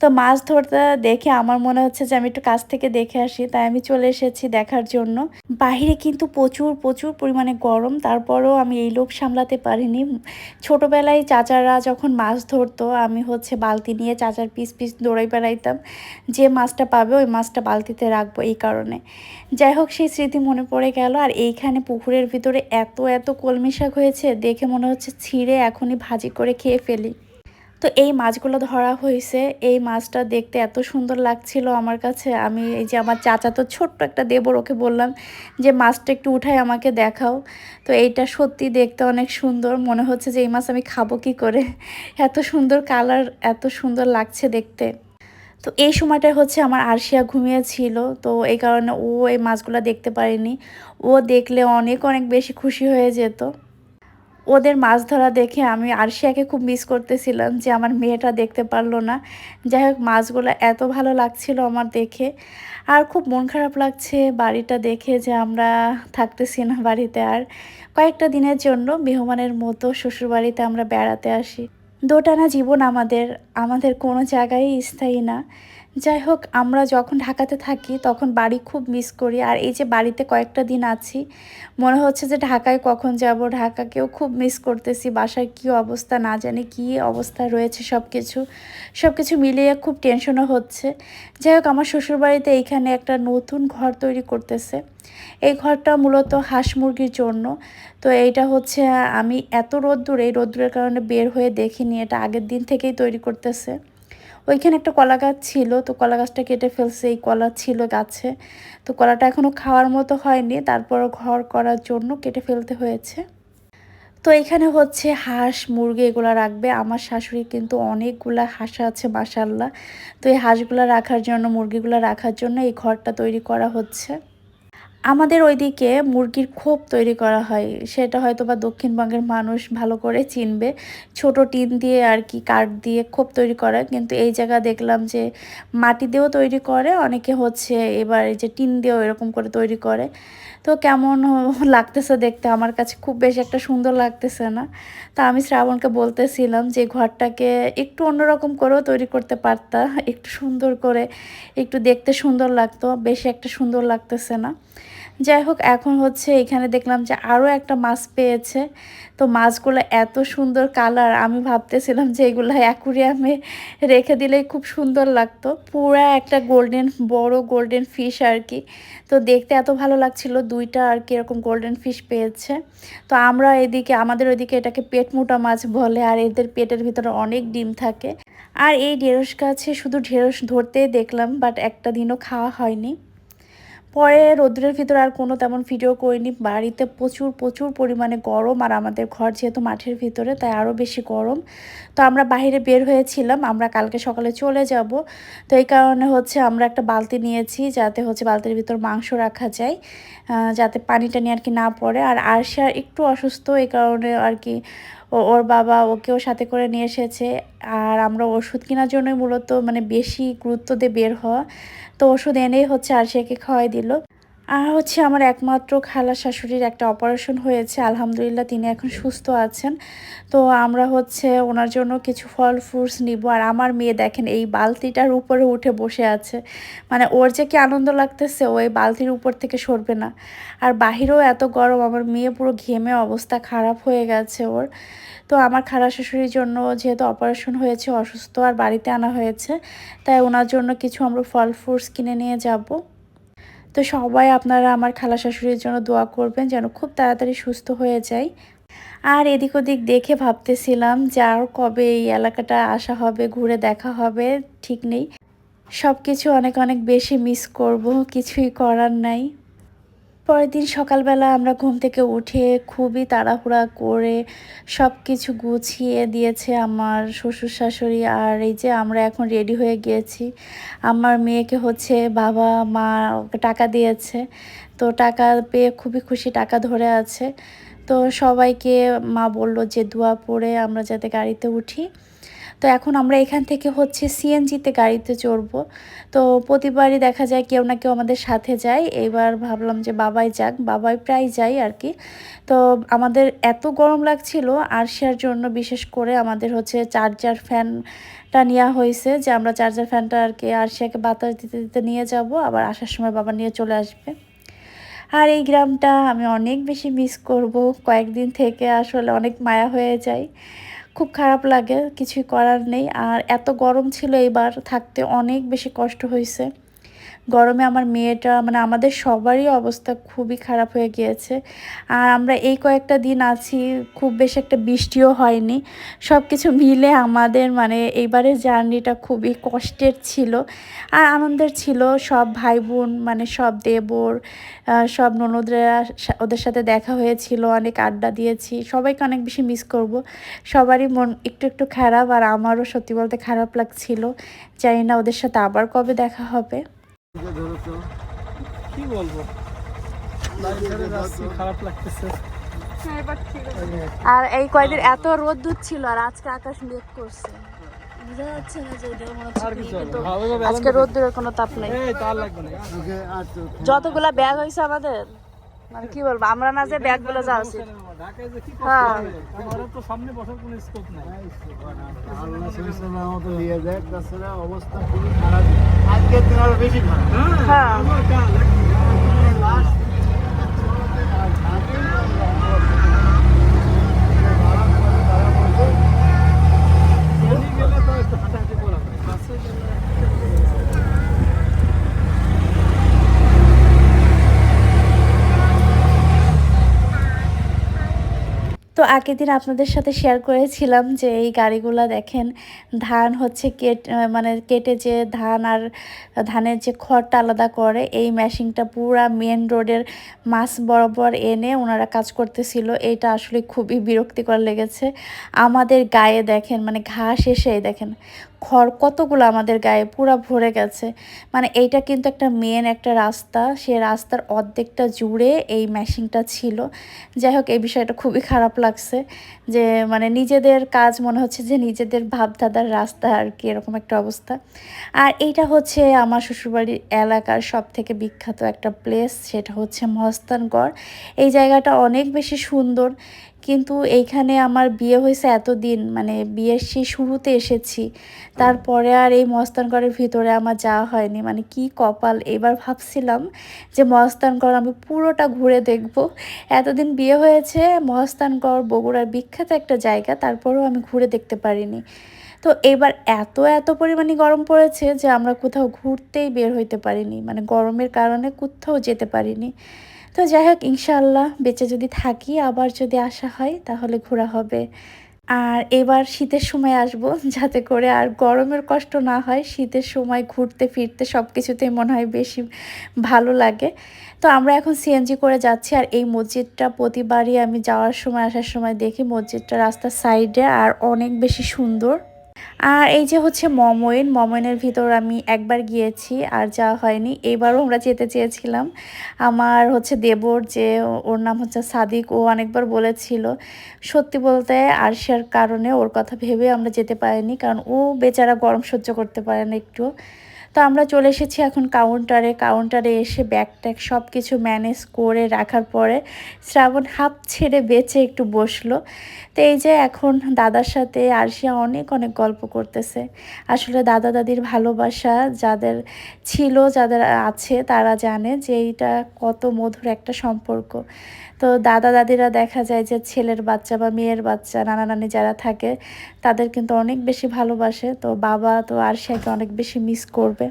তো মাছ ধরতে দেখে আমার মনে হচ্ছে যে আমি একটু কাছ থেকে দেখে আসি, তাই আমি চলে এসেছি দেখার জন্য। বাহিরে কিন্তু প্রচুর প্রচুর পরিমাণে গরম, তারপরেও আমি এই লোভ সামলাতে পারিনি। ছোটোবেলায় চাচারা যখন মাছ ধরতো, আমি হচ্ছে বালতি নিয়ে চাচার পিস পিস দৌড়াই বেড়াইতাম, যে মাছটা পাবে ওই মাছটা বালতিতে রাখব এই কারণে। যাই হোক, সেই স্মৃতি মনে পড়ে গেল, আর এইখানে পুকুরের ভিতরে এত এত কলমি শাক হয়েছে, দেখে মনে হচ্ছে ছিঁড়ে এখনই ভাজি করে খেয়ে ফেলি। তো এই মাছগুলো ধরা হয়েছে। এই মাছটা দেখতে এত সুন্দর লাগছিল আমার কাছে। আমি এই যে আমার চাচা তো ছোট্ট একটা দেবর, ওকে বললাম যে, মাছটা একটু উঠায় আমাকে দেখাও। তো এইটা সত্যি দেখতে অনেক সুন্দর। মনে হচ্ছে যে, এই মাছ আমি খাব কি করে? এত সুন্দর কালার, এত সুন্দর লাগছে দেখতে। তো এই সময়টা হচ্ছে আমার আরশিয়া ঘুমিয়েছিল। তো এই কারণে ও এই মাছগুলো দেখতে পারেনি। ও দেখলে অনেক অনেক বেশি খুশি হয়ে যেত। ওদের মাছ ধরা দেখে আমি আরশিয়াকে খুব মিস করতেছিলাম যে আমার মেয়েটা দেখতে পারল না। যাই হোক, মাছগুলো এত ভালো লাগছিল আমার দেখে। আর খুব মন খারাপ লাগছে বাড়িটা দেখে যে আমরা থাকতেছি না বাড়িতে। আর কয়েকটা দিনের জন্য মেহমানের মতো শ্বশুরবাড়িতে আমরা বেড়াতে আসি। দোটানা জীবন আমাদের আমাদের কোনো জায়গায় স্থায়ী না। যাই হোক, আমরা যখন ঢাকাতে থাকি, তখন বাড়ি খুব মিস করি। আর এই যে বাড়িতে কয়েকটা দিন আছি, মনে হচ্ছে যে ঢাকায় কখন যাব, ঢাকাকেও খুব মিস করতেছি। বাসায় কী অবস্থা, না জানি কী অবস্থা রয়েছে সব কিছু সব কিছু মিলিয়ে খুব টেনশনও হচ্ছে। যাই হোক, আমার শ্বশুরবাড়িতে এইখানে একটা নতুন ঘর তৈরি করতেছে। এই ঘরটা মূলত হাঁস মুরগির জন্য। তো এইটা হচ্ছে, আমি এত রোদ্দুর, এই রোদ্দুরের কারণে বের হয়ে দেখিনি, এটা আগের দিন থেকেই তৈরি করতেছে। ওইখানে একটা কলা গাছ ছিল, তো কলা গাছটা কেটে ফেলছে, এই কলা ছিল গাছে। তো কলাটা এখনও খাওয়ার মতো হয়নি তারপর ঘর করার জন্য কেটে ফেলতে হয়েছে। তো এখানে হচ্ছে হাঁস মুরগি এগুলো রাখবে। আমার শাশুড়ি কিন্তু অনেকগুলা হাঁস আছে মাসাল্লাহ তো এই হাঁসগুলো রাখার জন্য, মুরগিগুলো রাখার জন্য এই ঘরটা তৈরি করা হচ্ছে। আমাদের ওইদিকে মুরগির খোপ তৈরি করা হয়। সেটা হয়তো বা দক্ষিণবঙ্গের মানুষ ভালো করে চিনবে। ছোট টিন দিয়ে আর কি কাঠ দিয়ে খোপ তৈরি করে। কিন্তু এই জায়গা দেখলাম যে মাটি দিয়েও তৈরি করে, অনেকে হচ্ছে এবার এই যে টিন দিয়েও এরকম করে তৈরি করে। তো কেমন লাগতেছে দেখতে? আমার কাছে খুব বেশি একটা সুন্দর লাগতেছে না। তা আমি শ্রাবণকে বলতেছিলাম যে ঘরটাকে একটু অন্যরকম করেও তৈরি করতে পারতা, একটু সুন্দর করে, একটু দেখতে সুন্দর লাগতো, বেশি একটা সুন্দর লাগতেছে না। যাই হোক, এখন হচ্ছে এখানে দেখলাম যে আরও একটা মাছ পেয়েছে। তো মাছগুলো এত সুন্দর কালার, আমি ভাবতেছিলাম যে এগুলো অ্যাকুরিয়ামে রেখে দিলেই খুব সুন্দর লাগতো। পুরা একটা গোল্ডেন, বড় গোল্ডেন ফিশ আর কি। তো দেখতে এত ভালো লাগছিল, দুইটা আর কি এরকম গোল্ডেন ফিশ পেয়েছে। তো আমরা এদিকে, আমাদের ওইদিকে এটাকে পেট মোটা মাছ বলে, আর এদের পেটের ভিতরে অনেক ডিম থাকে। আর এই ঢেঁড়স গাছে শুধু ঢেঁড়স ধরতেই দেখলাম, বাট একটা দিনও খাওয়া হয়নি। পরে রোদ্রের ভিতরে আর কোনো তেমন ভিডিও করিনি। বাড়িতে প্রচুর প্রচুর পরিমাণে গরম আর আমাদের ঘর যেহেতু মাঠের ভিতরে, তাই আরও বেশি গরম। তো আমরা বাইরে বের হয়েছিলাম, আমরা কালকে সকালে চলে যাব। তো এই কারণে হচ্ছে আমরা একটা বালতি নিয়েছি, যাতে হচ্ছে বালতির ভিতর মাংস রাখা যায় যাতে পানিটা নিয়ে আর কি না পড়ে। আর আরশিয়ার একটু অসুস্থ, এই কারণে আর কি ওর বাবা ওকেও সাথে করে নিয়ে এসেছে। আর আমরা ওষুধ কেনার জন্যই মূলত মানে বেশি গুরুত্ব দিয়ে বের হওয়া। তো ওষুধ এনেই হচ্ছে আর সেকে খাওয়াই দিল। আর হচ্ছে আমার একমাত্র খালা শাশুড়ির একটা অপারেশন হয়েছে। আলহামদুলিল্লাহ তিনি এখন সুস্থ আছেন। তো আমরা হচ্ছে ওনার জন্য কিছু ফল ফ্রুটস নিব। আর আমার মেয়ে দেখেন, এই বালতিটার উপরে উঠে বসে আছে। মানে ওর যে কি আনন্দ লাগতেছে ওই বালতির উপর থেকে সরবে না। আর বাহিরেও এত গরম, আমার মেয়ে পুরো ঘেমে অবস্থা খারাপ হয়ে গেছে ওর। তো আমার খালা শাশুড়ির জন্য যেহেতু অপারেশন হয়েছে, অসুস্থ আর বাড়িতে আনা হয়েছে, তাই ওনার জন্য কিছু আমরা ফল ফ্রুটস কিনে নিয়ে যাব। তো সবাই আপনারা আমার খালা শাশুড়ির জন্য দোয়া করবেন যেন খুব তাড়াতাড়ি সুস্থ হয়ে যায়। আর এদিক ওদিক দেখে ভাবতেছিলাম যে আর কবে এই এলাকাটা আসা হবে, ঘুরে দেখা হবে, ঠিক নেই। সব কিছু অনেক অনেক বেশি মিস করব, কিছুই করার নাই। পরের দিন সকালবেলা আমরা ঘুম থেকে উঠে খুবই তাড়াহুড়া করে সব কিছু গুছিয়ে দিয়েছে আমার শ্বশুর শাশুড়ি আর এই যে আমরা এখন রেডি হয়ে গিয়েছি। আমার মেয়েকে হচ্ছে বাবা, মা টাকা দিয়েছে। তো টাকা পেয়ে খুবই খুশি, টাকা ধরে আছে। তো সবাইকে মা বলল যে দোয়া পড়ে আমরা যাতে গাড়িতে উঠি। তো এখন আমরা এখান থেকে হচ্ছে সিএনজিতে গাড়িতে চড়বো। তো প্রতিবারই দেখা যায় কেউ না কেউ আমাদের সাথে যায়। এবার ভাবলাম যে বাবাই যাক, বাবাই প্রায় যাই আর কি তো আমাদের এত গরম লাগছিল আরশিয়ার জন্য, বিশেষ করে আমাদের হচ্ছে চার্জার ফ্যানটা নেওয়া হয়েছে যে আমরা চার্জার ফ্যানটা আর কি আরশিয়াকে বাতাস দিতে দিতে নিয়ে যাব, আবার আসার সময় বাবা নিয়ে চলে আসবে। আর এই গ্রামটা আমি অনেক বেশি মিস করব। কয়েকদিন থেকে আসলে অনেক মায়া হয়ে যায়। খুব খারাপ লাগে, কিছুই করার নেই। আর এত গরম ছিল এবার থাকতে অনেক বেশি কষ্ট হয়েছে। গরমে আমার মেয়েটা মানে আমাদের সবারই অবস্থা খুবই খারাপ হয়ে গিয়েছে। আর আমরা এই কয়েকটা দিন আছি, খুব বেশি একটা বৃষ্টিও হয়নি। সব কিছু মিলে আমাদের মানে এইবারের জার্নিটা খুবই কষ্টের ছিল। আর আনন্দের ছিল, সব ভাই বোন মানে সব দেবর সব ননদরা ওদের সাথে দেখা হয়েছিল, অনেক আড্ডা দিয়েছি। সবাইকে অনেক বেশি মিস করব। সবারই মন একটু একটু খারাপ, আর আমারও সত্যি বলতে খারাপ লাগছিল। জানি না ওদের সাথে আবার কবে দেখা হবে। কি বলব? খারাপ লাগতেছে। আর এই কয়দিন এত রোদ দুধ ছিল আর আজকে আকাশ মেঘ করছে। বোঝা যাচ্ছে না যে মনে হচ্ছে আজকে রোদ্দুরের কোনো তাপ নেই। এই তার লাগবে না। যতগুলা ব্যাগ হয়েছে আমাদের মানে কি বলব আমরা না যে ব্যাগগুলো যাওয়া উচিত হ্যাঁ। করতে হবে তোমার তো সামনে বসার কোনো স্কোপ নাই আল্লাহ সুবহানাহু ওয়া তাআলা নিয়ে যায় তাছাড়া অবস্থা খুবই খারাপ আজকের দিন আরও বেশি খারাপ হ্যাঁ আমার কাল লাস্ট গেলে তো একটু হাঁটাহাঁটি করা হয় বাসে গেলে তো আগের দিন আপনাদের সাথে শেয়ার করেছিলাম যে এই গাড়িগুলো দেখেন, ধান হচ্ছে কেট মানে কেটে যে ধান আর ধানের যে খড়টা আলাদা করে, এই মেশিনটা পুরা মেন রোডের মাছ বরাবর এনে ওনারা কাজ করতেছিল। এটা আসলে খুবই বিরক্তিকর লেগেছে। আমাদের গায়ে দেখেন মানে ঘাস এসে দেখেন খড় কতগুলো আমাদের গায়ে পুরো ভরে গেছে। মানে এইটা কিন্তু একটা মেন একটা রাস্তা। সে রাস্তার অর্ধেকটা জুড়ে এই মেশিনটা ছিল। যাই হোক, এই বিষয়টা খুবই খারাপ লাগছে যে মানে নিজেদের কাজ মনে হচ্ছে যে, নিজেদের ভাবদাদার রাস্তা আর কি, এরকম একটা অবস্থা। আর এইটা হচ্ছে আমার শ্বশুরবাড়ির এলাকার সব থেকে বিখ্যাত একটা প্লেস সেটা হচ্ছে মহস্তানগড় এই জায়গাটা অনেক বেশি সুন্দর। কিন্তু এইখানে আমার বিয়ে হয়েছে এতদিন মানে বিয়ের সেই শুরুতে এসেছি। তারপরে আর এই মস্তানগড়ের ভিতরে আমার যাওয়া হয়নি। মানে কি কপাল! এবার ভাবছিলাম যে মহস্তানগড় আমি পুরোটা ঘুরে দেখব। এতদিন বিয়ে হয়েছে মহস্তানগড় বগুড়ার বিখ্যাত একটা জায়গা, তারপরেও আমি ঘুরে দেখতে পারিনি। তো এবার এত এত পরিমাণে গরম পড়েছে যে আমরা কোথাও ঘুরতেই বের হইতে পারিনি। মানে গরমের কারণে কোথাও যেতে পারিনি। তো যাই হোক ইনশাল্লাহ বেঁচে যদি থাকি, আবার যদি আসা হয়, তাহলে ঘোরা হবে। আর এবার শীতের সময় আসব, যাতে করে আর গরমের কষ্ট না হয়, শীতের সময় ঘুরতে, ফিরতে সব কিছুতেই মনে হয় বেশি ভালো লাগে। তো আমরা এখন সিএনজি করে যাচ্ছি, আর এই মসজিদটা প্রতিবারই আমি যাওয়ার সময়, আসার সময় দেখি মসজিদটা রাস্তার সাইডে আর অনেক বেশি সুন্দর। আর এই যে হচ্ছে মমইন, মমইনের ভিতর আমি একবার গিয়েছি আর যাওয়া হয়নি। এবারও আমরা যেতে চেয়েছিলাম। আমার হচ্ছে দেবর যে, ওর নাম হচ্ছে সাদিক, ও অনেকবার বলেছিল। সত্যি বলতে আরশিয়ার কারণে ওর কথা ভেবে আমরা যেতে পারিনি, কারণ ও বেচারা গরম সহ্য করতে পারে না একটু। তো আমরা চলে এসেছি এখন কাউন্টারে কাউন্টারে এসে ব্যাগ ট্যাগ সব কিছু ম্যানেজ করে রাখার পরে শ্রাবণ হাফ ছেড়ে বেঁচে একটু বসল। তো এই যে এখন দাদার সাথে আরশিয়া অনেক অনেক গল্প করতেছে। আসলে দাদা দাদির ভালোবাসা যাদের ছিল, যাদের আছে, তারা জানে যে এইটা কত মধুর একটা সম্পর্ক। তো দাদা দাদিরা দেখা যায় যে ছেলের বাচ্চা বা মেয়ের বাচ্চা, নানা নানি যারা থাকে, তাদের কিন্তু অনেক বেশি ভালোবাসে। তো বাবা তো আরশিয়াকে অনেক বেশি মিস করবে।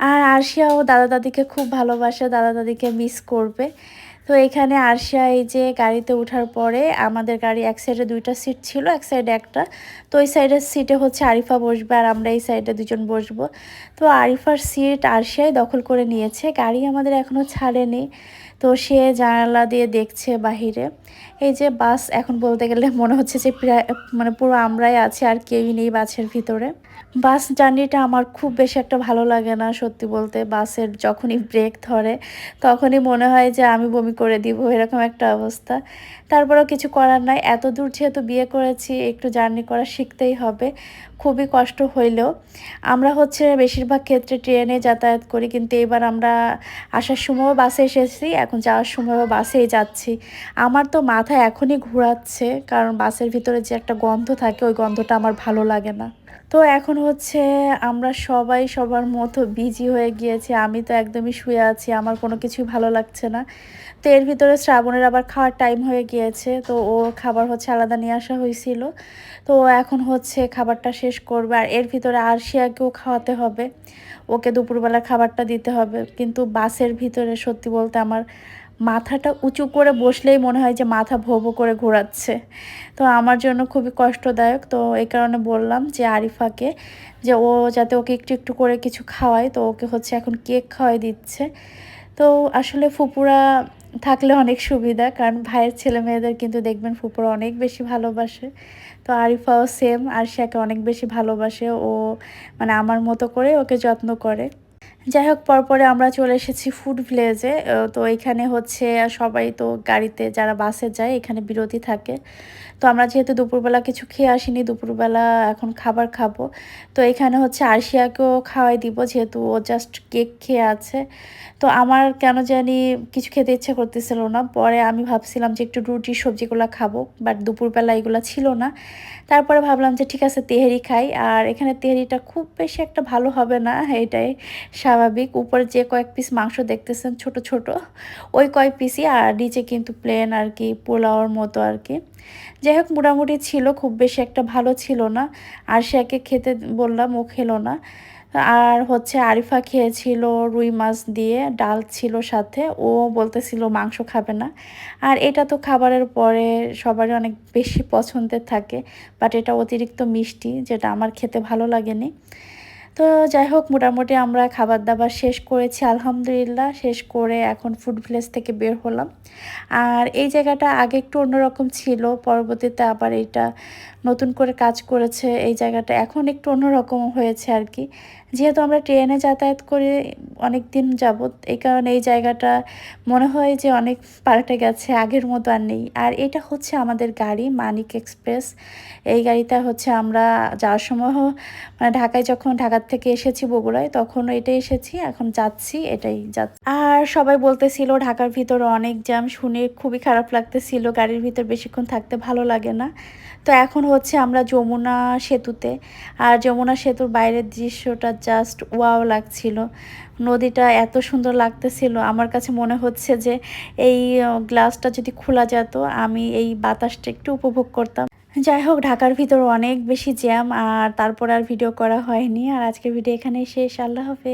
আর আরশিয়াও দাদা দাদিকে খুব ভালোবাসে, দাদা দাদিকে মিস করবে। তো এখানে আরশা এই যে গাড়িতে ওঠার পরে আমাদের গাড়ি এক সাইডে দুইটা সিট ছিল, এক সাইডে একটা। তো ওই সাইডের সিটে হচ্ছে আরিফা বসবে আর আমরা এই সাইডে দুজন বসবো। তো আরিফার সিট আরশাই দখল করে নিয়েছে। গাড়ি আমাদের এখনও ছাড়েনি। তো সে জানালা দিয়ে দেখছে বাহিরে। এই যে বাস এখন বলতে গেলে মনে হচ্ছে যে প্রায় মানে পুরো আমরাই আছি, আর কেউই নেই বাসের ভিতরে। বাস জার্নিটা আমার খুব বেশি একটা ভালো লাগে না, সত্যি বলতে। বাসের যখনই ব্রেক ধরে, তখনই মনে হয় যে আমি বমি করে দিব, এরকম একটা অবস্থা। তারপরেও কিছু করার নাই। এত দূর যেহেতু বিয়ে করেছি, একটু জার্নি করা শিখতেই হবে। খুবই কষ্ট হইলেও। আমরা হচ্ছে বেশিরভাগ ক্ষেত্রে ট্রেনে যাতায়াত করি, কিন্তু এবার আমরা আসার সময়ও বাসে এসেছি, এখন যাওয়ার সময়ও বাসেই যাচ্ছি। আমার তো মাথা এখনই ঘোরাচ্ছে, কারণ বাসের ভিতরে যে একটা গন্ধ থাকে, ওই গন্ধটা আমার ভালো লাগে না। তো এখন হচ্ছে আমরা সবাই সবার মতো বিজি হয়ে গিয়েছি, আমি তো একদমই শুয়ে আছি, আমার কোনো কিছুই ভালো লাগছে না। তো এর ভিতরে শ্রাবণের আবার খাওয়ার টাইম হয়ে গিয়েছে, তো ও খাবার হচ্ছে আলাদা নিয়ে আসা হয়েছিল। তো এখন হচ্ছে খাবারটা শেষ করবে, আর এর ভিতরে আরশিয়াকেও খাওয়াতে হবে। ওকে দুপুরবেলা খাবারটা দিতে হবে, কিন্তু বাসের ভিতরে সত্যি বলতে আমার মাথাটা উঁচু করে বসলেই মনে হয় যে মাথা ভোবো করে ঘোরাচ্ছে। তো আমার জন্য খুবই কষ্টদায়ক। তো এই কারণে বললাম যে আরিফাকে যে ও যাতে ওকে একটু একটু করে কিছু খাওয়ায়, তো ওকে হচ্ছে এখন কেক খাওয়াই দিচ্ছে। তো আসলে ফুপুরা থাকলে অনেক সুবিধা, কারণ ভাইয়ের ছেলে মেয়েদের কিন্তু দেখবেন ফুপুরা অনেক বেশি ভালোবাসে। তো আরিফাও সেম আর আরশিয়াকে অনেক বেশি ভালোবাসে। ও মানে আমার মতো করে ওকে যত্ন করে। যাই হোক পরপরে আমরা চলে এসেছি ফুড ভিলেজে তো এখানে হচ্ছে সবাই তো গাড়িতে যারা বাসে যায়, এখানে বিরতি থাকে। তো আমরা যেহেতু দুপুরবেলা কিছু খেয়ে আসিনি, দুপুরবেলা এখন খাবার খাব। তো এখানে হচ্ছে আরশিয়াকেও খাওয়াই দিব, যেহেতু ও জাস্ট কেক খেয়ে আছে। তো আমার কেন জানি কিছু খেতে ইচ্ছে করতেছিল না। পরে আমি ভাবছিলাম যে একটু রুটি সবজিগুলো খাব বাট দুপুরবেলা এগুলো ছিল না। তারপরে ভাবলাম যে ঠিক আছে, তেহেরি খাই। আর এখানে তেহেরিটা খুব বেশি একটা ভালো হবে না, এটাই স্বাভাবিক। উপরে যে কয়েক পিস মাংস দেখতেছেন ছোট ছোট, ওই কয়েক পিসই আর নিচে কিন্তু প্লেন আর কি পোলাওর মতো আর কি। যাই হোক, মোটামুটি ছিল, খুব বেশি একটা ভালো ছিল না। আর সে একে খেতে বললাম, ও খেলো না। আর হচ্ছে আরিফা খেয়েছিল রুই মাছ দিয়ে, ডাল ছিল সাথে। ও বলতেছিল মাংস খাবে না। আর এটা তো খাবারের পরে সবারই অনেক বেশি পছন্দের থাকে বাট এটা অতিরিক্ত মিষ্টি, যেটা আমার খেতে ভালো লাগেনি। তো যাই হোক, মোটামুটি আমরা খাবার দাবার শেষ করেছি, আলহামদুলিল্লাহ। শেষ করে এখন ফুড ভিলেজ থেকে বের হলাম। আর এই জায়গাটা আগে একটু অন্যরকম ছিল, পরবর্তীতে আবার এটা নতুন করে কাজ করেছে, এই জায়গাটা এখন একটু অন্যরকম হয়েছে আর কি যেহেতু আমরা ট্রেনে যাতায়াত করে অনেক দিন যাবত এই কারণে এই জায়গাটা মনে হয় যে অনেক পাল্টে গেছে, আগের মতো আর নেই। আর এটা হচ্ছে আমাদের গাড়ি, মানিক এক্সপ্রেস। এই গাড়িটা হচ্ছে আমরা যাওয়ার সময় মানে ঢাকায় যখন, ঢাকার থেকে এসেছি বগুড়ায়, তখন এটাই এসেছি, এখন যাচ্ছি, এটাই যাচ্ছি। আর সবাই বলতেছিল, ঢাকার ভিতরে অনেক জ্যাম। শুনে খুবই খারাপ লাগতেছিল, গাড়ির ভিতর বেশিক্ষণ থাকতে ভালো লাগে না। তো এখন হচ্ছে আমরা যমুনা সেতুতে। আর যমুনা সেতুর বাইরের দৃশ্যটা জাস্ট ওয়াও লাগছিল। নদীটা এত সুন্দর লাগতেছিল। আমার কাছে মনে হচ্ছে যে এই গ্লাসটা যদি খোলা যেত, আমি এই বাতাসটা একটু উপভোগ করতাম। যাই হোক, ঢাকার ভিতর অনেক বেশি জ্যাম আর তারপর আর ভিডিও করা হয়নি। আর আজকের ভিডিও এখানেই শেষ। আল্লাহ হাফেজ।